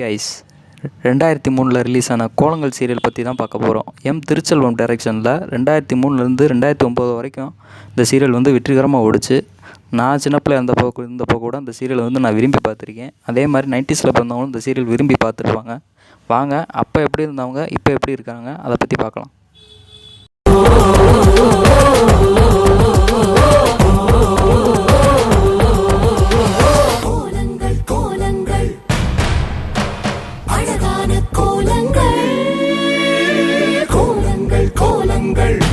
Guys ரெண்டாயிரத்தி மூணில் release ஆன கோலங்கள் சீரியல் பற்றி தான் பார்க்க போகிறோம் எம் திருச்செல்வம் டைரக்ஷனில் ரெண்டாயிரத்தி மூணுலேருந்து ரெண்டாயிரத்தி ஒம்பது வரைக்கும் இந்த சீரியல் வந்து வெற்றிகரமாக ஓடிச்சு. நான் சின்ன பிள்ளை இருந்தப்போ இருந்தப்போ கூட அந்த சீரியலை வந்து நான் விரும்பி பார்த்துருக்கேன். அதே மாதிரி நைன்டிஸில் பிறந்தவங்களும் இந்த சீரியல் விரும்பி பார்த்துருப்பாங்க வாங்க அப்போ எப்படி இருந்தவங்க இப்போ எப்படி இருக்காங்க அதை பற்றி பார்க்கலாம். கோலங்கள்